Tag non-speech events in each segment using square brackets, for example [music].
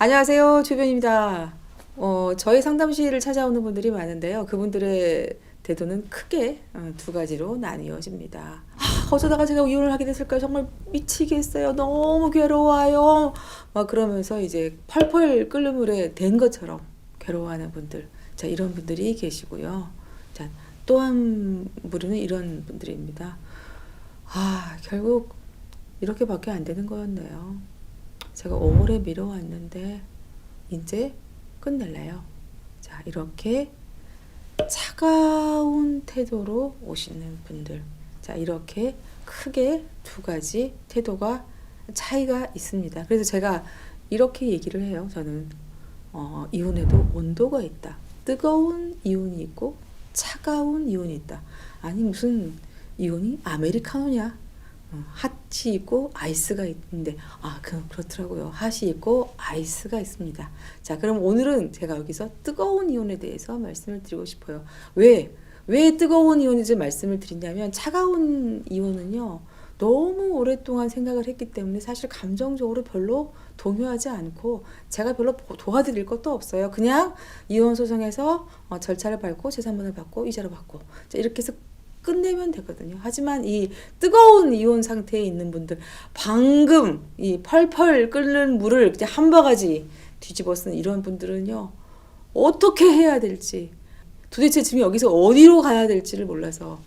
안녕하세요. 주변입니다. 어, 저희 상담실을 찾아오는 분들이 많은데요. 그분들의 대도는 크게 어, 두 가지로 나뉘어집니다. 아, 어쩌다가 제가 이혼을 하게 됐을까요? 정말 미치겠어요. 너무 괴로워요. 막 그러면서 이제 펄펄 끓는 물에 된 것처럼 괴로워하는 분들. 자, 이런 분들이 계시고요. 자, 또 한 부류는 이런 분들입니다. 아, 결국 이렇게밖에 안 되는 거였네요. 제가 오래 미뤄왔는데 이제 끝낼래요. 자, 이렇게 차가운 태도로 오시는 분들. 자, 이렇게 크게 두 가지 태도가 차이가 있습니다. 그래서 제가 이렇게 얘기를 해요. 저는 어, 이혼에도 온도가 있다. 뜨거운 이혼이 있고 차가운 이혼이 있다. 아니 무슨 이혼이 아메리카노냐? 어, 핫이 있고 아이스가 있는데 아 그, 그렇더라고요. 핫이 있고 아이스가 있습니다. 자 그럼 오늘은 제가 여기서 뜨거운 이온에 대해서 말씀을 드리고 싶어요. 왜? 왜 뜨거운 이온인지 말씀을 드리냐면 차가운 이온은요 너무 오랫동안 생각을 했기 때문에 사실 감정적으로 별로 동요하지 않고 제가 별로 보- 도와드릴 것도 없어요. 그냥 이혼 소송에서 어, 절차를 밟고 재산분을 받고 이자를 받고 자, 이렇게 해서 끝내면 되거든요. 하지만 이 뜨거운 이혼 상태에 있는 분들 방금 이 펄펄 끓는 물을 그냥 한 바가지 뒤집어 쓴 이런 분들은요 어떻게 해야 될지 도대체 지금 여기서 어디로 가야 될지를 몰라서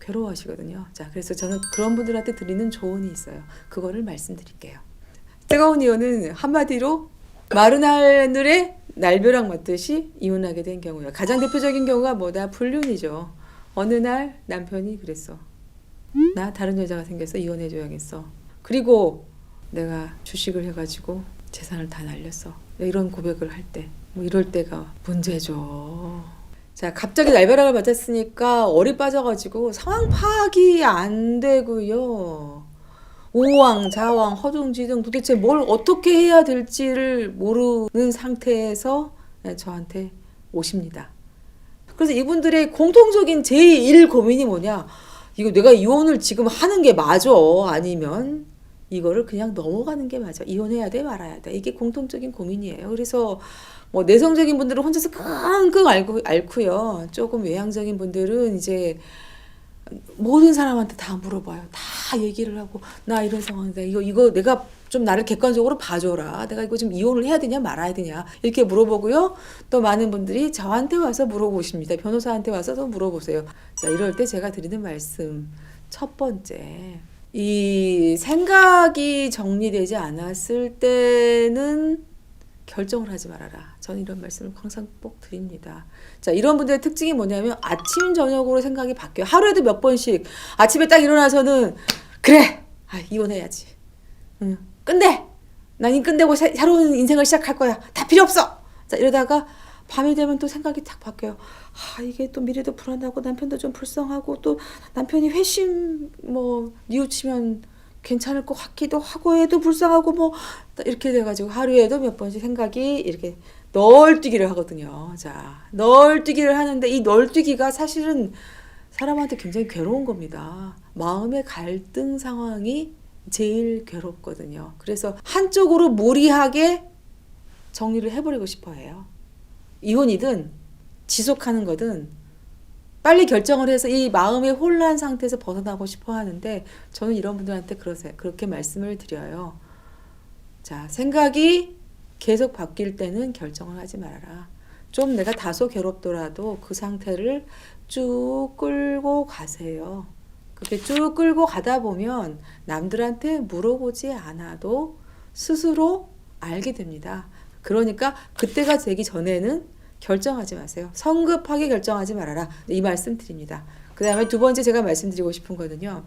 괴로워하시거든요. 자, 그래서 저는 그런 분들한테 드리는 조언이 있어요. 그거를 말씀드릴게요. 뜨거운 이혼은 한마디로 마른 하늘에 날벼락 맞듯이 이혼하게 된 경우예요. 가장 대표적인 경우가 뭐다? 불륜이죠. 어느 날 남편이 그랬어. 나 다른 여자가 생겨서 이혼해줘야겠어. 그리고 내가 주식을 해가지고 재산을 다 날렸어. 이런 고백을 할 때, 뭐 이럴 때가 문제죠. 자, 갑자기 날벼락을 맞았으니까 얼이 빠져가지고 상황 파악이 안 되고요. 우왕, 좌왕, 허둥지둥 도대체 뭘 어떻게 해야 될지를 모르는 상태에서 네, 저한테 오십니다. 그래서 이분들의 공통적인 제1 고민이 뭐냐? 이거 내가 이혼을 지금 하는 게 맞아? 아니면 이거를 그냥 넘어가는 게 맞아? 이혼해야 돼? 말아야 돼? 이게 공통적인 고민이에요. 그래서 뭐 내성적인 분들은 혼자서 끙끙 앓고, 앓고요. 조금 외향적인 분들은 이제 모든 사람한테 다 물어봐요. 다 얘기를 하고 나 이런 상황이다. 이거 이거 내가 좀 나를 객관적으로 봐줘라. 내가 이거 좀 이혼을 해야 되냐 말아야 되냐 이렇게 물어보고요. 또 많은 분들이 저한테 와서 물어보십니다. 변호사한테 와서도 물어보세요. 자 이럴 때 제가 드리는 말씀 첫 번째 이 생각이 정리되지 않았을 때는 결정을 하지 말아라. 저는 이런 말씀을 항상 꼭 드립니다. 자, 이런 분들의 특징이 뭐냐면 아침, 저녁으로 생각이 바뀌어요. 하루에도 몇 번씩 아침에 딱 일어나서는 그래! 아, 이혼해야지. 응, 끝내! 난이 끝내고 새, 새로운 인생을 시작할 거야. 다 필요 없어! 자, 이러다가 밤이 되면 또 생각이 딱 바뀌어요. 아, 이게 또 미래도 불안하고 남편도 좀 불쌍하고 또 남편이 회심 뭐 뉘우치면 괜찮을 것 같기도 하고 해도 불쌍하고 뭐 이렇게 돼가지고 하루에도 몇 번씩 생각이 이렇게 널뛰기를 하거든요. 자, 널뛰기를 하는데 이 널뛰기가 사실은 사람한테 굉장히 괴로운 겁니다. 마음의 갈등 상황이 제일 괴롭거든요. 그래서 한쪽으로 무리하게 정리를 해버리고 싶어 해요. 이혼이든 지속하는 거든 빨리 결정을 해서 이 마음의 혼란 상태에서 벗어나고 싶어 하는데 저는 이런 분들한테 그러세요. 그렇게 말씀을 드려요. 자, 생각이 계속 바뀔 때는 결정을 하지 말아라. 좀 내가 다소 괴롭더라도 그 상태를 쭉 끌고 가세요. 그렇게 쭉 끌고 가다 보면 남들한테 물어보지 않아도 스스로 알게 됩니다. 그러니까 그때가 되기 전에는 결정하지 마세요. 성급하게 결정하지 말아라. 이 말씀 드립니다. 그 다음에 두 번째 제가 말씀드리고 싶은 거는요.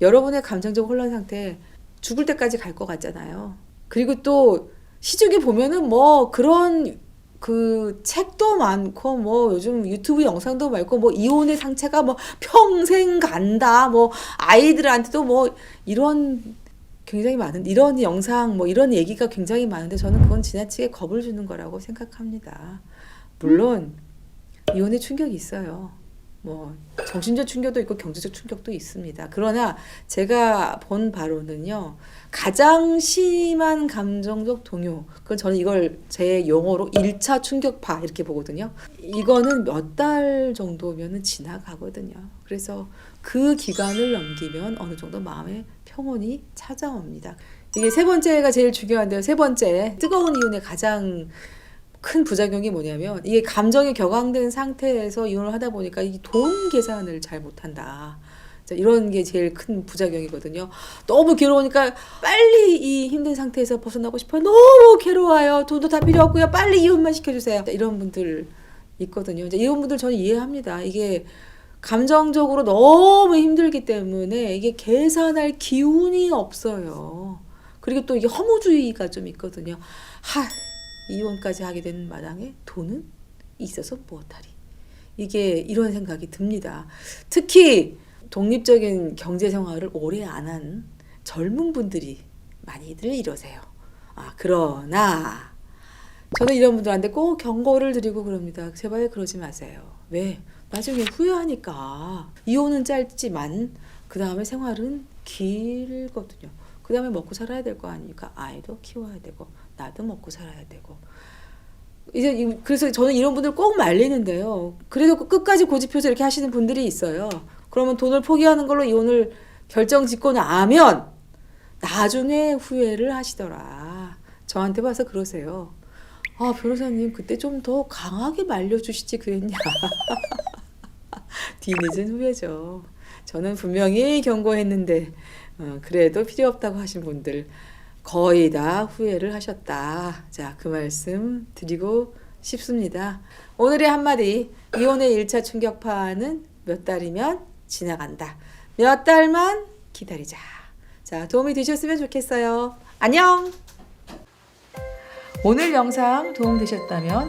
여러분의 감정적 혼란 상태 죽을 때까지 갈 것 같잖아요. 그리고 또 시중에 보면은 뭐 그런 그 책도 많고 뭐 요즘 유튜브 영상도 많고 뭐 이혼의 상처가 뭐 평생 간다 뭐 아이들한테도 뭐 이런 굉장히 많은 이런 영상 뭐 이런 얘기가 굉장히 많은데 저는 그건 지나치게 겁을 주는 거라고 생각합니다. 물론 이혼의 충격이 있어요. 뭐 정신적 충격도 있고 경제적 충격도 있습니다. 그러나 제가 본 바로는요. 가장 심한 감정적 동요. 그건 저는 이걸 제 용어로 1차 충격파 이렇게 보거든요. 이거는 몇 달 정도면은 지나가거든요. 그래서 그 기간을 넘기면 어느 정도 마음의 평온이 찾아옵니다. 이게 세 번째가 제일 중요한데요. 세 번째 뜨거운 이혼의 가장 큰 부작용이 뭐냐면 이게 감정이 격앙된 상태에서 이혼을 하다 보니까 이 돈 계산을 잘 못한다. 자, 이런 게 제일 큰 부작용이거든요. 너무 괴로우니까 빨리 이 힘든 상태에서 벗어나고 싶어요. 너무 괴로워요. 돈도 다 필요 없고요. 빨리 이혼만 시켜주세요. 자, 이런 분들 있거든요. 이런 분들 저는 이해합니다. 이게 감정적으로 너무 힘들기 때문에 이게 계산할 기운이 없어요. 그리고 또 이게 허무주의가 좀 있거든요. 하, 이혼까지 하게 되는 마당에 돈은 있어서 무엇하리. 이게 이런 생각이 듭니다. 특히 독립적인 경제 생활을 오래 안 한 젊은 분들이 많이들 이러세요. 아, 그러나 저는 이런 분들한테 꼭 경고를 드리고 그럽니다. 제발 그러지 마세요. 왜? 나중에 후회하니까. 이혼은 짧지만 그 다음에 생활은 길거든요. 그 다음에 먹고 살아야 될 거 아닙니까? 아이도 키워야 되고 나도 먹고 살아야 되고. 이제 이- 그래서 저는 이런 분들 꼭 말리는데요. 그래도 끝까지 고집해서 이렇게 하시는 분들이 있어요. 그러면 돈을 포기하는 걸로 이혼을 결정 짓고 나면 나중에 후회를 하시더라. 저한테 와서 그러세요. 아, 변호사님, 그때 좀 더 강하게 말려주시지 그랬냐. [laughs] [laughs] 뒤늦은 후회죠. 저는 분명히 경고했는데, 어, 그래도 필요 없다고 하신 분들 거의 다 후회를 하셨다. 자, 그 말씀 드리고 싶습니다. 오늘의 한마디, 이혼의 1차 충격파는 몇 달이면 지나간다. 몇 달만 기다리자. 자, 도움이 되셨으면 좋겠어요. 안녕! 오늘 영상 도움되셨다면